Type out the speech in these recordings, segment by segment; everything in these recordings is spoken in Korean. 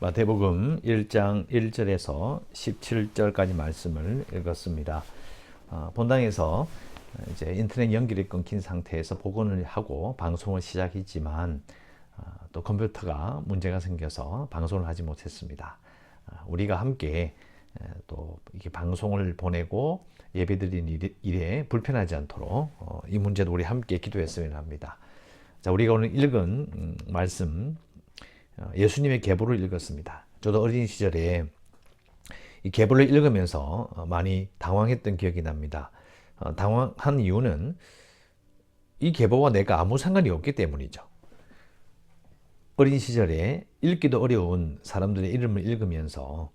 마태복음 1장 1절에서 17절까지 말씀을 읽었습니다. 어, 본당에서 이제 인터넷 연결이 끊긴 상태에서 복원을 하고 방송을 시작했지만 어, 또 컴퓨터가 문제가 생겨서 방송을 하지 못했습니다. 어, 우리가 함께 에, 또 이렇게 방송을 보내고 예배드리는 일에, 불편하지 않도록 어, 이 문제도 우리 함께 기도했으면 합니다. 자, 우리가 오늘 읽은 음, 말씀 어, 예수님의 계보를 읽었습니다. 저도 어린 시절에 이 계보를 읽으면서 어, 많이 당황했던 기억이 납니다. 어, 당황한 이유는 이 계보와 내가 아무 상관이 없기 때문이죠. 어린 시절에 읽기도 어려운 사람들의 이름을 읽으면서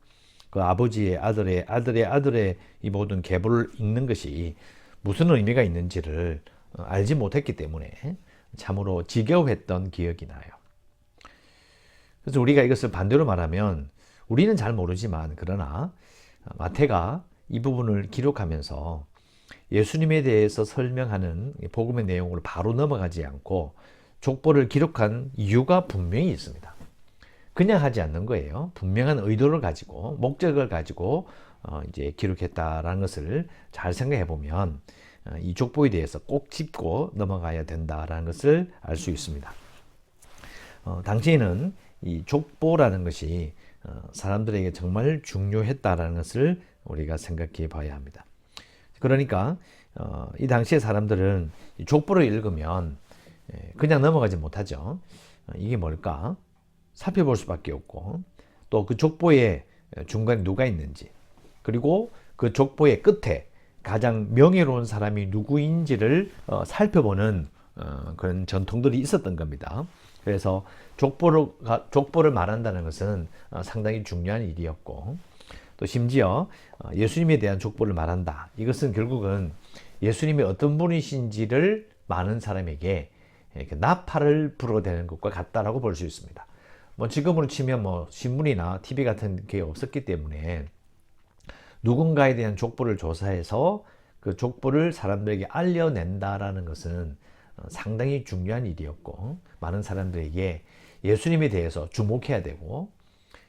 그 아버지의 아들의 아들의 아들의 이 모든 계보를 읽는 것이 무슨 의미가 있는지를 알지 못했기 때문에 참으로 지겨웠던 기억이 나요. 그래서 우리가 이것을 반대로 말하면 우리는 잘 모르지만 그러나 마태가 이 부분을 기록하면서 예수님에 대해서 설명하는 복음의 내용으로 바로 넘어가지 않고 족보를 기록한 이유가 분명히 있습니다. 그냥 하지 않는 거예요. 분명한 의도를 가지고 목적을 가지고 어 이제 기록했다라는 것을 잘 생각해 보면 어, 이 족보에 대해서 꼭 짚고 넘어가야 된다라는 것을 알 수 있습니다. 어, 당시에는 이 족보라는 것이 어, 사람들에게 정말 중요했다라는 것을 우리가 생각해 봐야 합니다. 그러니까 어, 이 당시의 사람들은 이 족보를 읽으면 예, 그냥 넘어가지 못하죠. 어, 이게 뭘까? 살펴볼 수밖에 없고 또 그 족보의 중간에 누가 있는지 그리고 그 족보의 끝에 가장 명예로운 사람이 누구인지를 어, 살펴보는 어, 그런 전통들이 있었던 겁니다. 그래서 족보를, 족보를 말한다는 것은 어, 상당히 중요한 일이었고 또 심지어 어, 예수님에 대한 족보를 말한다. 이것은 결국은 예수님이 어떤 분이신지를 많은 사람에게 나팔을 불어대는 것과 같다라고 볼 수 있습니다. 뭐 지금으로 치면 뭐 신문이나 TV 같은 게 없었기 때문에 누군가에 대한 족보를 조사해서 그 족보를 사람들에게 알려낸다라는 것은 어, 상당히 중요한 일이었고 많은 사람들에게 예수님에 대해서 주목해야 되고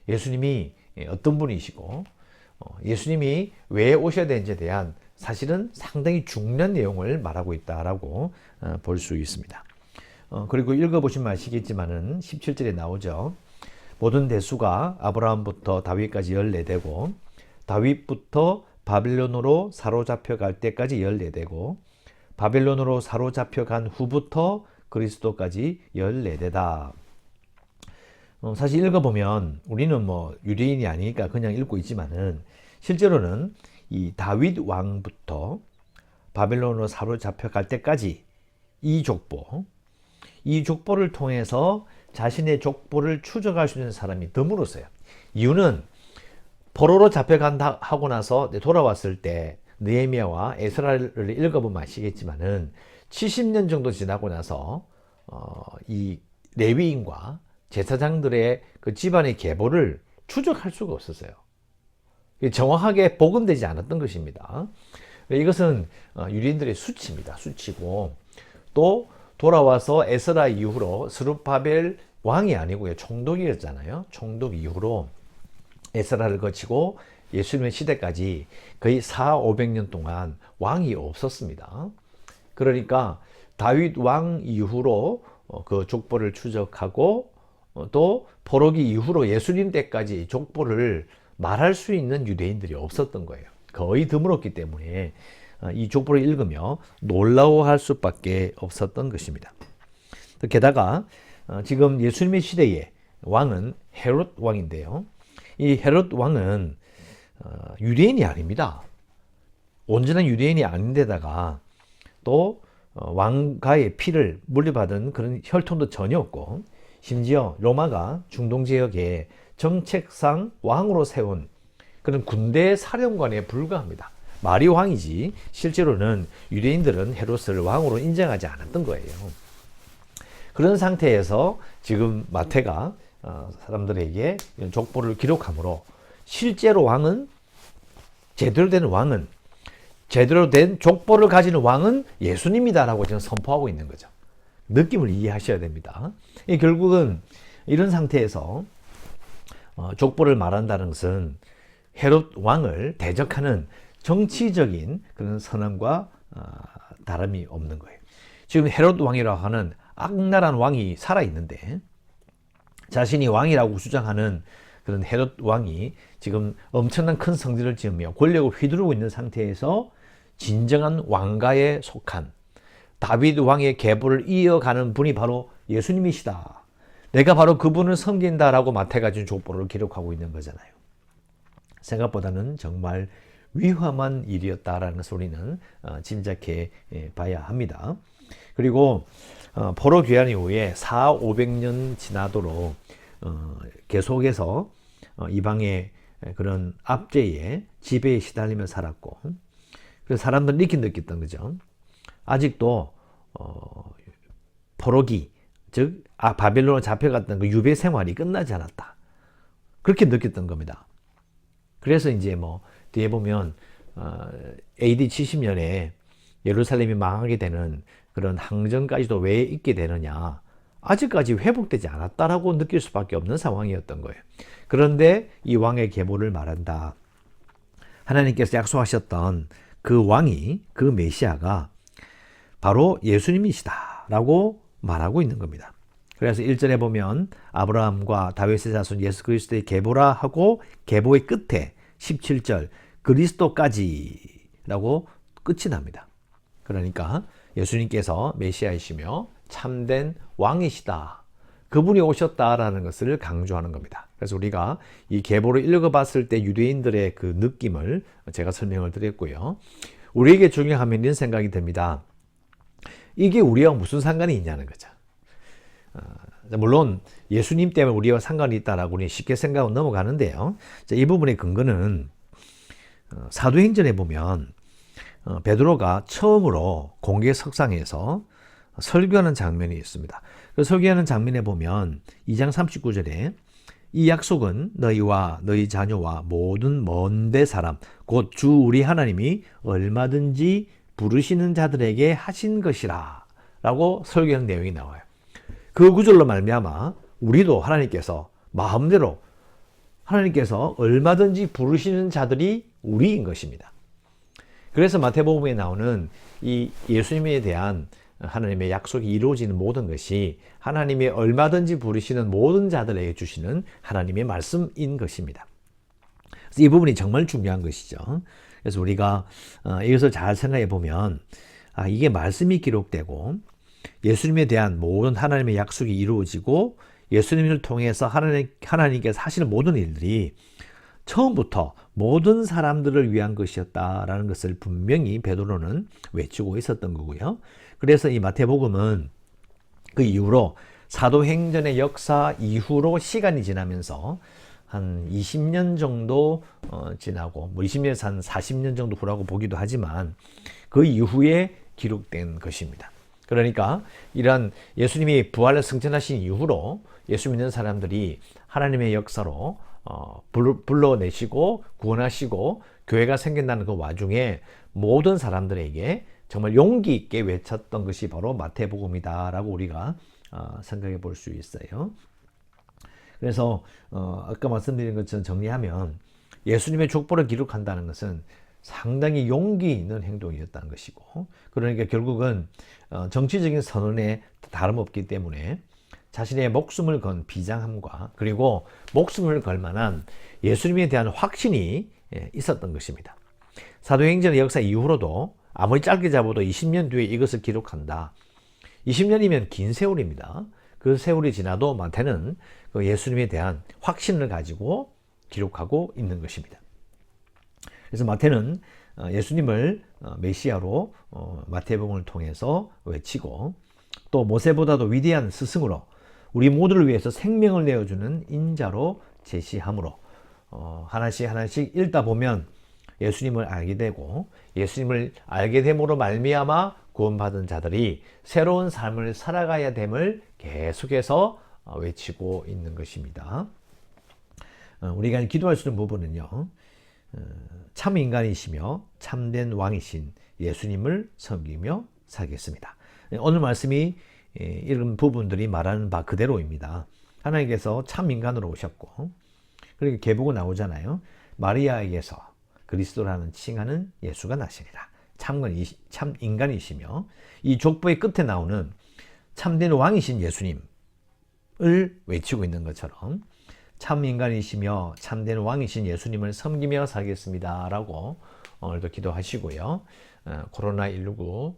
예수님이 어떤 분이시고 어, 예수님이 왜 오셔야 되는지에 대한 사실은 상당히 중요한 내용을 말하고 있다라고 어, 볼수 있습니다. 그리고 읽어보시면 아시겠지만은 17절에 나오죠. 모든 대수가 아브라함부터 다윗까지 14대고 다윗부터 바빌론으로 사로잡혀 갈 때까지 14대고 바벨론으로 사로잡혀 간 후부터 그리스도까지 14대다. 어, 사실 읽어보면 우리는 뭐 유대인이 아니니까 그냥 읽고 있지만은 실제로는 이 다윗 왕부터 바벨론으로 사로잡혀 갈 때까지 이 족보, 이 족보를 통해서 자신의 족보를 추적할 수 있는 사람이 드물었어요. 이유는 포로로 잡혀간다 하고 나서 돌아왔을 때 느헤미야와 에스라를 읽어보면 아시겠지만은 70년 정도 지나고 나서 어, 이 레위인과 제사장들의 그 집안의 계보를 추적할 수가 없었어요. 정확하게 복음되지 않았던 것입니다. 이것은 어, 유리인들의 수치입니다. 수치고 또 돌아와서 에스라 이후로 스룹바벨 왕이 아니고요. 총독이었잖아요. 총독 이후로 에스라를 거치고 예수님의 시대까지 거의 4, 500년 동안 왕이 없었습니다. 그러니까 다윗 왕 이후로 어, 그 족보를 추적하고 어, 또 포로기 이후로 예수님 때까지 족보를 말할 수 있는 유대인들이 없었던 거예요. 거의 드물었기 때문에 어, 이 족보를 읽으며 놀라워할 수밖에 없었던 것입니다. 게다가 지금 예수님의 시대에 왕은 헤롯 왕인데요. 이 헤롯 왕은 어, 유대인이 아닙니다. 온전한 유대인이 아닌데다가 또 어, 왕가의 피를 물려받은 그런 혈통도 전혀 없고 심지어 로마가 중동 지역에 정책상 왕으로 세운 그런 군대 사령관에 불과합니다. 말이 왕이지 실제로는 유대인들은 헤롯을 왕으로 인정하지 않았던 거예요. 그런 상태에서 지금 마태가 어, 사람들에게 족보를 기록함으로 실제로 왕은 제대로 된 왕은 제대로 된 족보를 가지는 왕은 예수님이다라고 지금 선포하고 있는 거죠. 느낌을 이해하셔야 됩니다. 결국은 이런 상태에서 어, 족보를 말한다는 것은 헤롯 왕을 대적하는 정치적인 그런 선언과 어, 다름이 없는 거예요. 지금 헤롯 왕이라고 하는 악랄한 왕이 살아 있는데 자신이 왕이라고 주장하는 그런 헤롯 왕이 지금 엄청난 큰 성질을 지으며 권력을 휘두르고 있는 상태에서 진정한 왕가에 속한 다윗 왕의 계보를 이어가는 분이 바로 예수님이시다. 내가 바로 그분을 섬긴다라고 마태가 준 족보를 기록하고 있는 거잖아요. 생각보다는 정말 위험한 일이었다라는 소리는 어, 짐작해 예, 봐야 합니다. 그리고 어, 포로 귀환 이후에 4, 500년 지나도록 어, 계속해서 이방의 그런 압제에 지배에 시달리며 살았고 그래서 사람들은 이렇게 느꼈던 거죠. 아직도 포로기 즉 아, 바벨론으로 잡혀갔던 그 유배 생활이 끝나지 않았다. 그렇게 느꼈던 겁니다. 그래서 이제 뭐 뒤에 보면 어, AD 70년에 예루살렘이 망하게 되는 그런 항전까지도 왜 있게 되느냐. 아직까지 회복되지 않았다라고 느낄 수밖에 없는 상황이었던 거예요. 그런데 이 왕의 계보를 말한다. 하나님께서 약속하셨던 그 왕이, 그 메시아가 바로 예수님이시다라고 말하고 있는 겁니다. 그래서 1절에 보면 아브라함과 다윗의 자손 예수 그리스도의 계보라 하고 계보의 끝에 17절 그리스도까지라고 끝이 납니다. 그러니까 예수님께서 메시아이시며 참된 왕이시다. 그분이 오셨다라는 것을 강조하는 겁니다. 그래서 우리가 이 계보를 읽어봤을 때 유대인들의 그 느낌을 제가 설명을 드렸고요. 우리에게 중요하면 이런 생각이 듭니다. 이게 우리와 무슨 상관이 있냐는 거죠. 어, 물론 예수님 때문에 우리와 상관이 있다라고 우리 쉽게 생각하고 넘어가는데요. 이 부분의 근거는 어, 사도행전에 보면 어, 베드로가 처음으로 공개 석상에서 설교하는 장면이 있습니다. 그 설교하는 장면에 보면 2장 39절에 이 약속은 너희와 너희 자녀와 모든 먼데 사람 곧 주 우리 하나님이 얼마든지 부르시는 자들에게 하신 것이라 라고 설교하는 내용이 나와요. 그 구절로 말미암아 우리도 하나님께서 마음대로 하나님께서 얼마든지 부르시는 자들이 우리인 것입니다. 그래서 마태복음에 나오는 이 예수님에 대한 하나님의 약속이 이루어지는 모든 것이 하나님의 얼마든지 부르시는 모든 자들에게 주시는 하나님의 말씀인 것입니다. 이 부분이 정말 중요한 것이죠. 그래서 우리가 어, 이것을 잘 생각해 보면 아, 이게 말씀이 기록되고 예수님에 대한 모든 하나님의 약속이 이루어지고 예수님을 통해서 하나님, 하나님께서 하시는 모든 일들이 처음부터 모든 사람들을 위한 것이었다라는 것을 분명히 베드로는 외치고 있었던 거고요. 그래서 이 마태복음은 그 이후로 사도행전의 역사 이후로 시간이 지나면서 한 20년 정도 어, 지나고 뭐 20년에서 한 40년 정도 후라고 보기도 하지만 그 이후에 기록된 것입니다. 그러니까 이러한 예수님이 부활을 승천하신 이후로 예수 믿는 사람들이 하나님의 역사로 어, 불러내시고 구원하시고 교회가 생긴다는 그 와중에 모든 사람들에게 정말 용기 있게 외쳤던 것이 바로 마태복음이다라고 우리가 어, 생각해 볼 수 있어요. 그래서 어, 아까 말씀드린 것처럼 정리하면 예수님의 족보를 기록한다는 것은 상당히 용기 있는 행동이었다는 것이고 그러니까 결국은 어, 정치적인 선언에 다름없기 때문에 자신의 목숨을 건 비장함과 그리고 목숨을 걸 만한 예수님에 대한 확신이 예, 있었던 것입니다. 사도행전의 역사 이후로도 아무리 짧게 잡아도 20년 뒤에 이것을 기록한다. 20년이면 긴 세월입니다. 그 세월이 지나도 마태는 그 예수님에 대한 확신을 가지고 기록하고 있는 것입니다. 그래서 마태는 어, 예수님을 어, 메시아로 마태복음을 통해서 외치고 또 모세보다도 위대한 스승으로 우리 모두를 위해서 생명을 내어주는 인자로 제시함으로 어, 하나씩 하나씩 읽다 보면 예수님을 알게 되고 예수님을 알게 됨으로 말미암아 구원받은 자들이 새로운 삶을 살아가야 됨을 계속해서 어, 외치고 있는 것입니다. 어, 우리가 기도할 수 있는 부분은요. 어, 참 인간이시며 참된 왕이신 예수님을 섬기며 살겠습니다. 오늘 말씀이 이런 부분들이 말하는 바 그대로입니다. 하나님께서 참 인간으로 오셨고 그러니까 계보가 나오잖아요. 마리아에게서 그리스도라는 칭하는 예수가 나시니라. 참건 참 인간이시며 이 족보의 끝에 나오는 참된 왕이신 예수님을 외치고 있는 것처럼 참 인간이시며 참된 왕이신 예수님을 섬기며 살겠습니다라고 오늘도 기도하시고요. 어, 코로나19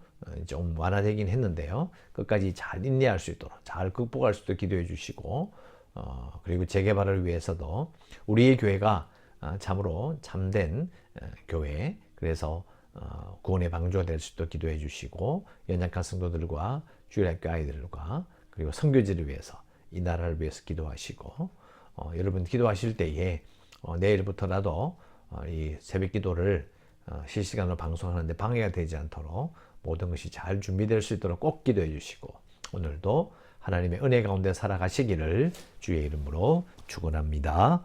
좀 완화되긴 했는데요. 끝까지 잘 인내할 수 있도록 잘 극복할 수 있도록 기도해 주시고 어, 그리고 재개발을 위해서도 우리의 교회가 어, 참으로 참된 어, 교회 그래서 어, 구원의 방주가 될 수 있도록 기도해 주시고 연약한 성도들과 주일학교 아이들과 그리고 선교지를 위해서 이 나라를 위해서 기도하시고 어, 여러분 기도하실 때에 어, 내일부터라도 어, 이 새벽 기도를 어, 실시간으로 방송하는데 방해가 되지 않도록 모든 것이 잘 준비될 수 있도록 꼭 기도해 주시고 오늘도 하나님의 은혜 가운데 살아가시기를 주의 이름으로 축원합니다.